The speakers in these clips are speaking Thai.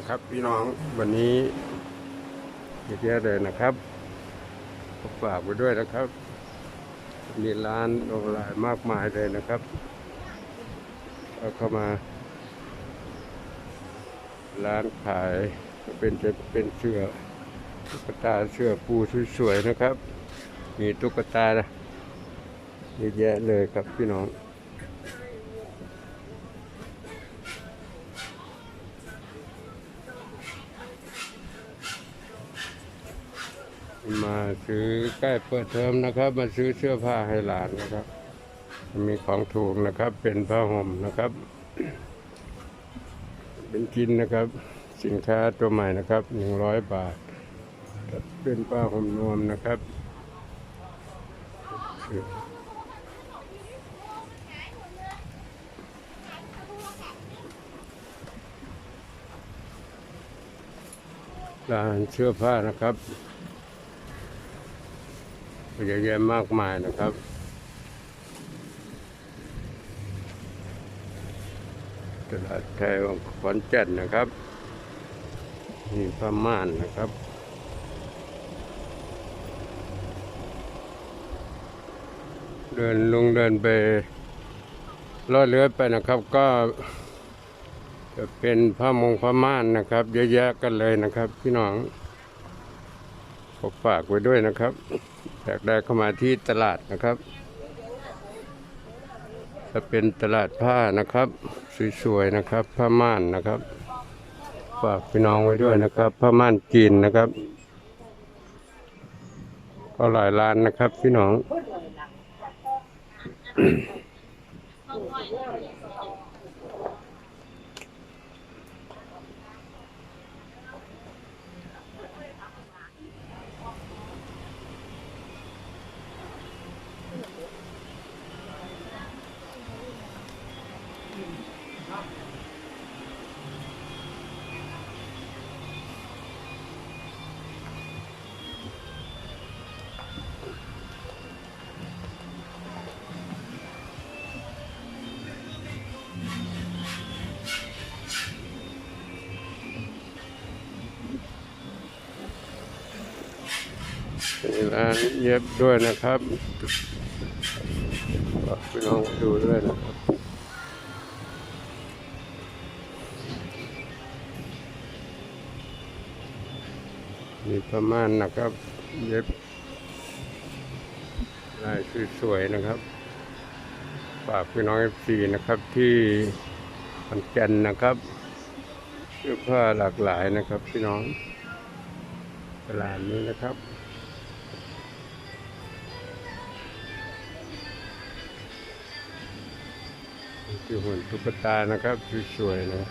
นะครับพี่น้องวันนี้เยอะแยะเลยนะครับก็ฝากไว้ด้วยนะครับ มีร้านออนไลน์มากมายเลยนะครับเอาเข้ามา ร้านขายเป็นจะเป็นเสื้อตุ๊กตาเสื้อปูสวยๆนะครับ มีตุ๊กตาเยอะแยะเลยครับพี่น้อง มาซื้อใกล้เปิดเทอมนะครับ มาซื้อเสื้อผ้าให้หลานนะครับ มีของถูกนะครับ เป็นผ้าห่มนะครับ เป็นกินนะครับ สินค้าตัวใหม่นะครับหนึ่งร้อยบาท เป็นผ้าห่มนวมนะครับร้านเสื้อผ้านะครับ เยอะแยะมากมายนะครับตลาดไทยขอนแก่นนะครับมีผ้าม่านนะครับเดินลงเดินไปลอดเรือยไปนะครับ ก็จะเป็นผ้ามงผ้าม่านนะครับ เยอะแยะกันเลยนะครับ พี่น้องขอฝากไว้ด้วยนะครับ อยากได้เข้ามาที่ตลาดนะครับ จะเป็นตลาดผ้านะครับ สวยๆนะครับ ผ้าม่านนะครับฝากพี่น้องไว้ด้วยนะครับผ้าม่านจีนนะครับ ก็หลายร้านนะครับพี่น้อง มีร้านเย็บด้วยนะครับฝากพี่น้องดูด้วยนะครับมีประมาณนะครับ เย็บลายสวยๆนะครับฝากพี่น้องเอฟซีนะครับที่ขอนแก่นนะครับเสื้อผ้าหลากหลายนะครับ พี่น้องตลาดนี้นะครับ คือหุ่นตุ๊กตานะครับสวยๆนะ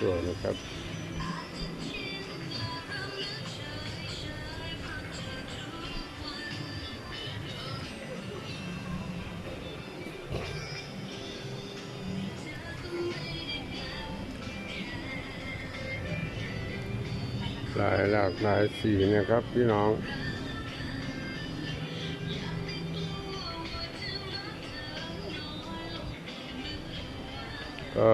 สวยๆนะครับายหลากหลายสีนะครับพี่น้องก็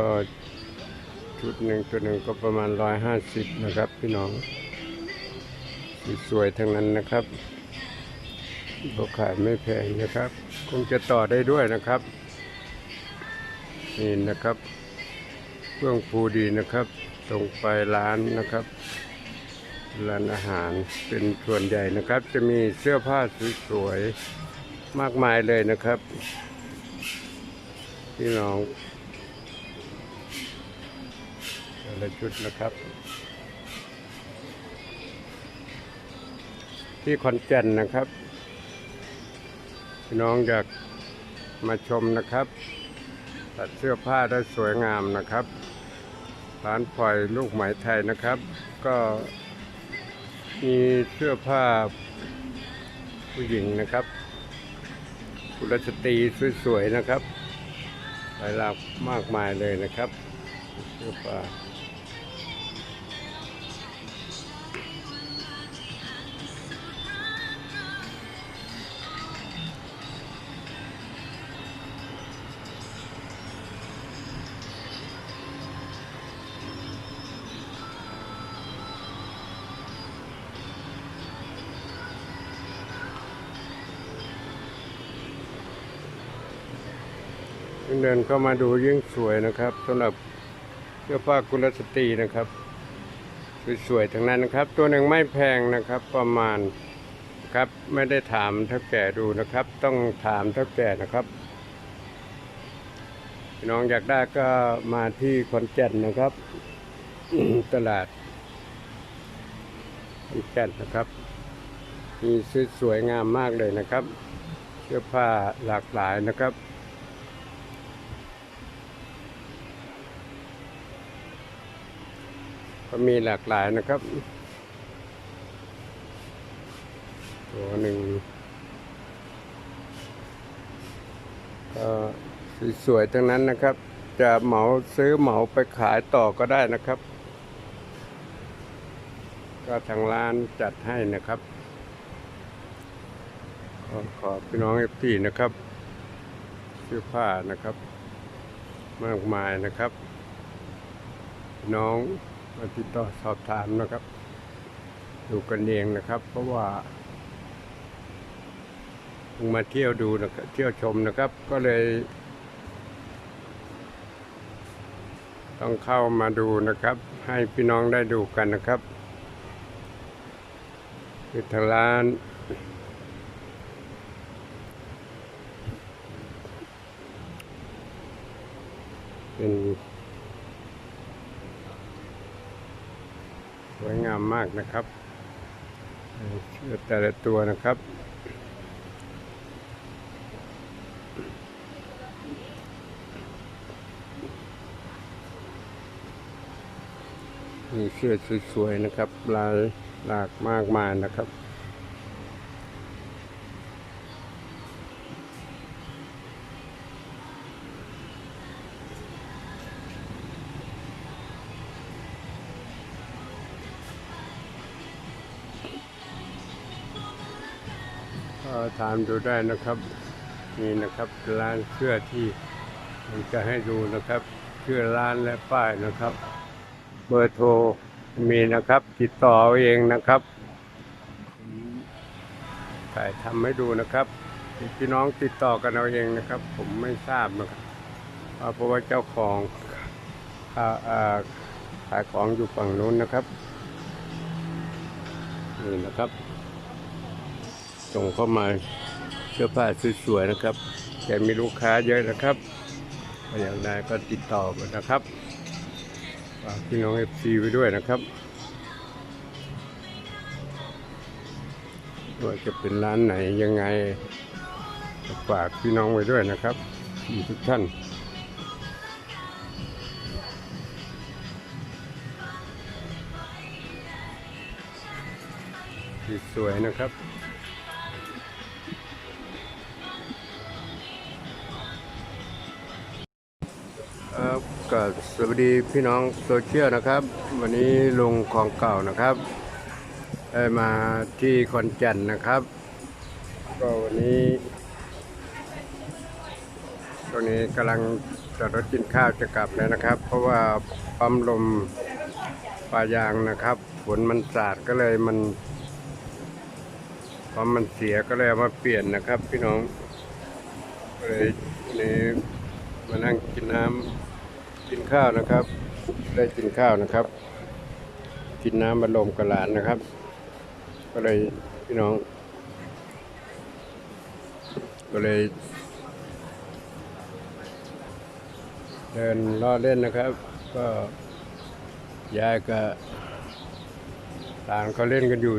ชุดหนึ่งตัวหนึ่งก็ประมาณร้อยห้าสิบนะครับ พี่น้องสวยๆทั้งนั้นนะครับก็ขายไม่แพงนะครับ คงจะต่อได้ด้วยนะครับ นี่นะครับ เครื่องภูดีนะครับตรงไปร้านนะครับ ร้านอาหารเป็นส่วนใหญ่นะครับ จะมีเสื้อผ้าสวยๆมากมายเลยนะครับพี่น้องแต่ละชุดนะครับ ที่ขอนแก่นนะครับ พี่น้องอยากมาชมนะครับ ตัดเสื้อผ้าได้สวยงามนะครับร้านปล่อยลูกไหมไทยนะครับ ก็ มีเสื้อผ้าผู้หญิงนะครับกุลสตรีสวยๆนะครับหลายหลากมากมายเลยนะครับ เสื้อผ้า เดินเข้ามาดูยิ่งสวยนะครับสำหรับเสื้อผ้ากุลสตรีนะครับสวยๆทั้งนั้นนะครับ ตัวหนึ่งไม่แพงนะครับประมาณครับไม่ได้ถามเท่าแก่ดูนะครับ ต้องถามเท่าแก่นะครับน้องอยากได้ก็มาที่คอนแก่นนะครับ ตลาดคอนแก่นนะครับ มีสวยงามมากเลยนะครับ เสื้อผ้าหลากหลายนะครับ ก็มีหลากหลายนะครับ ตัวหนึ่งก็สวยๆทั้งนั้นนะครับ จะเหมาซื้อเหมาไปขายต่อก็ได้นะครับ ก็ทางร้านจัดให้นะครับก็ขอพี่น้องเอฟซีนะครับเสื้อผ้านะครับ มากมายนะครับ น้อง มาติดต่อสอบถามนะครับ ดูกันเองนะครับ เพราะว่ามาเที่ยวดูนะครับเที่ยวชมนะครับ ก็เลย ต้องเข้ามาดูนะครับ ให้พี่น้องได้ดูกันนะครับคือทางร้าน ส วยงามมากนะครับเสื้อแต่ละตัวนะครับ มีเสื้อสวยๆนะครับลายหลากมากมายนะครับ ก็ถามดูได้นะครับ นี่นะครับร้านเสื้อที่ผมจะให้ดูนะครับชื่อร้านและป้ายนะครับ เบอร์โทรมีนะครับ ติดต่อเอาเองนะครับผมถ่ายทำให้ดูนะครับพี่น้องติดต่อกันเอาเองนะครับ ผมไม่ทราบนะครับเพราะว่าเจ้าของขายของอยู่ฝั่งนู้นนะครับนี่นะครับ ส่งเข้ามาเสื้อผ้าสวยๆนะครับแกมีลูกค้าเยอะนะครับอย่ากได้ก็ติดต่อมานะครับฝากพี่น้องเอฟซีไว้ด้วยนะครับว่าจะเป็นร้านไหนยังไงฝากพี่น้องไว้ด้วยนะครับทุกท่านสวยนะครับ สวัสดีพี่น้องโซเชียลนะครับ วันนี้ลงของเก่านะครับได้มาที่คอนแก่นนะครับ ก็วันนี้ตรงนี้กำลังจอดรถกินข้าวจะกลับแล้วนะครับ เพราะว่าปั๊มลมปลายางนะครับฝนมันสาดก็เลยมันปั๊มมันเสียก็เลยเอามาเปลี่ยนนะครับ พี่น้องก็เลยนี่มานั่งกินน้ำ กินข้าวนะครับ ได้กินข้าวนะครับ กินน้ำบรรลมกับหลานนะครับ ก็เลยพี่น้อง ก็เลย เดินล่อเล่นนะครับ ก็ยายกับหลานเขาเล่นกันอยู่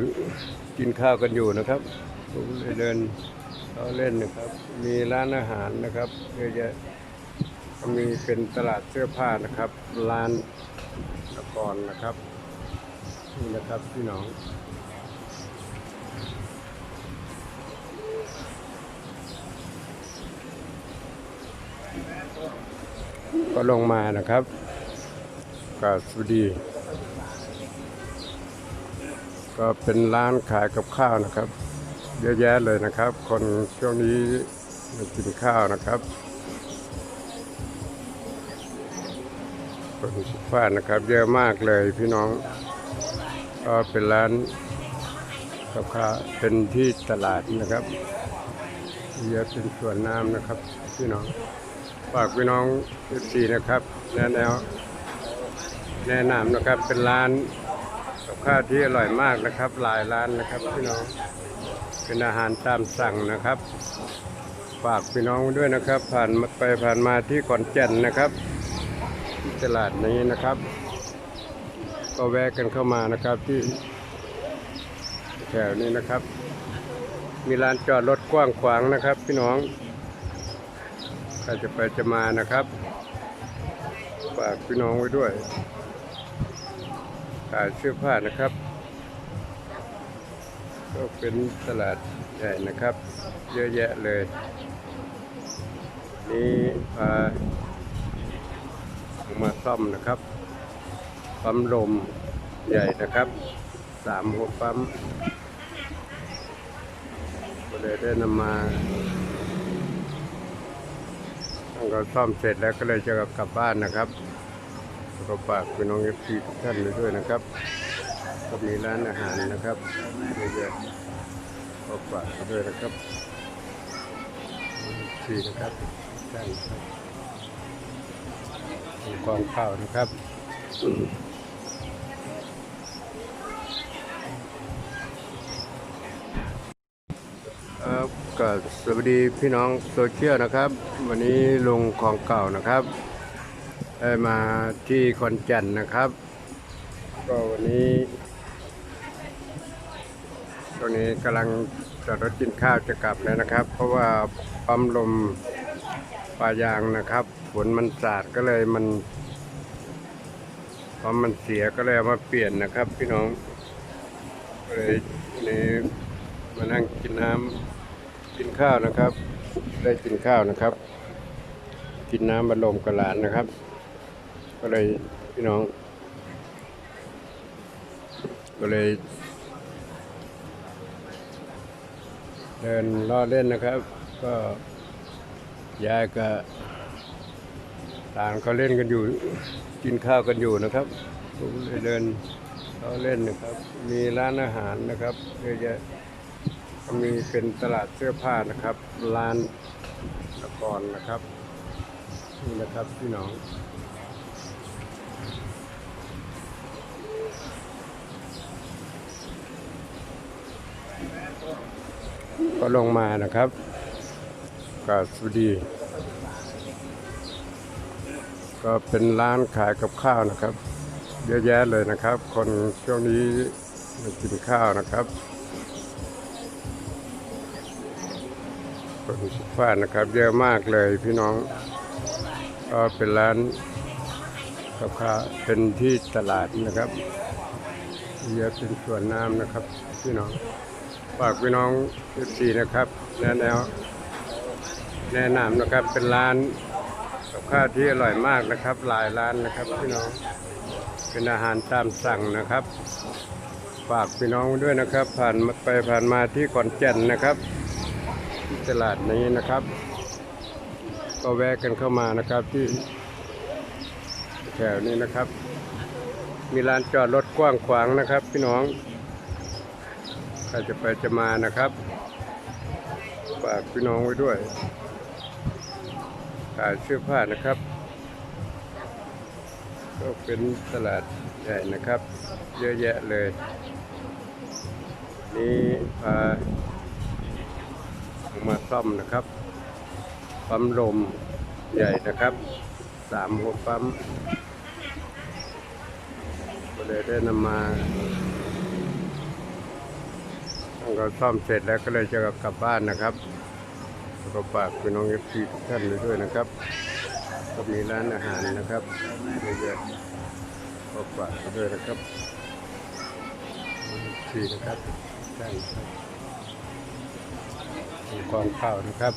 กินข้าวกันอยู่นะครับผมเลยเดินล่อเล่นนะครับ มีร้านอาหารนะครับเยอะแยะ ก็มีเป็นตลาดเสื้อผ้านะครับ ร้านตะกอนนะครับนี่นะครับพี่น้องก็ลงมานะครับก็สวัสดี ก็เป็นร้านขายกับข้าวนะครับ เยอะแยะเลยนะครับ คนช่วงนี้มากินข้าวนะครับ คนสุภาพนะครับ เยอะมากเลยพี่น้อง ก็เป็นร้านกับข้าเป็นที่ตลาดนะครับเยอะเป็นส่วนน้ำนะครับ พี่น้องฝากพี่น้องทุกทีนะครับ แนะแนวแนะนำนะครับเป็นร้านกับข้าวที่อร่อยมากนะครับ หลายร้านนะครับ พี่น้องเป็นอาหารตามสั่งนะครับ ฝากพี่น้องด้วยนะครับ ผ่านไปผ่านมาที่ขอนแก่นนะครับ ตลาดนี้นะครับ ก็แวะกันเข้ามานะครับที่แถวนี้นะครับ มีลานจอดรถกว้างขวางนะครับ พี่น้องใครจะไปจะมานะครับฝากพี่น้องไว้ด้วยขายเสื้อผ้านะครับ ก็เป็นตลาดใหญ่นะครับ เยอะแยะเลย นี่พา มาซ่อมนะครับ ปั๊มลมใหญ่นะครับสามหัวปั๊มก็เลยได้นำมาตั้งก็ซ่อมเสร็จแล้วก็เลยจะกลับบ้านนะครับก็ฝากพี่น้องเอฟซีทุกท่านไว้ด้วยนะครับ ก็มีร้านอาหารนะครับเยอะๆก็ฝากด้วยนะครับซีนะครับได้ครับ มีกองข้าวนะครับครับก็สวัสดีพี่น้องโซเชียลนะครับ วันนี้ลงของเก่านะครับ ได้มาที่คอนแก่นนะครับ ก็วันนี้ตรงนี้กำลังจอดรถกินข้าวจะกลับแล้วนะครับ เพราะว่าปั๊มลมปลายางนะครับ ฝนมันสาดก็เลยมันปั๊มมันเสียก็เลยามาเปลี่ยนนะครับ พี่น้องก็เลยนนี้มานั่งกินน้ำกินข้าวนะครับ ได้กินข้าวนะครับ กินน้ำบรรลมกระหลานนะครับ ก็เลยพี่น้อง ก็เลย เดินล้อเล่นนะครับ ก็ยายกับ ต่างเขาเล่นกันอยู่กินข้าวกันอยู่นะครับผมเลยเดินล้อเล่นนะครับ มีร้านอาหารนะครับเยอะแยะมีเป็นตลาดเสื้อผ้านะครับร้านละครนะครับนี่นะครับพี่น้องก็ลงมานะครับก็สวัสดี ก็เป็นร้านขายกับข้าวนะครับ เยอะแยะเลยนะครับ คนช่วงนี้มากินข้าวนะครับคนสุภาพนะครับ เยอะมากเลยพี่น้อง ก็เป็นร้านกับข้าวเป็นที่ตลาดนะครับเยอะเป็นส่วนน้ำนะครับพี่น้องฝากพี่น้องทุกทีนะครับ แนะแนวแนะนำนะครับเป็นร้าน ข้าวที่อร่อยมากนะครับ หลายร้านนะครับพี่น้อง เป็นอาหารตามสั่งนะครับ ฝากพี่น้องด้วยนะครับ ผ่านมาไปผ่านมาที่ขอนแก่นนะครับที่ตลาดนี้นะครับ ก็แวะกันเข้ามานะครับที่แถวนี้นะครับ มีลานจอดรถกว้างขวางนะครับ พี่น้องใครจะไปจะมานะครับ ฝากพี่น้องไว้ด้วย ขายเสื้อผ้านะครับ ก็เป็นตลาดใหญ่นะครับ เยอะแยะเลย นี่พามาซ่อมนะครับปั๊มลมใหญ่นะครับสามหัวปั๊มก็เลยได้นำมาตั้งก็ซ่อมเสร็จแล้วก็เลยจะกลับบ้านนะครับ แล้วก็ฝากพี่น้องเอฟซีทุกท่านด้วยนะครับ ก็มีร้านอาหารนะครับเยอะๆก็ฝากด้วยนะครับทีนะครับได้ครับมีกองข้าวนะครับ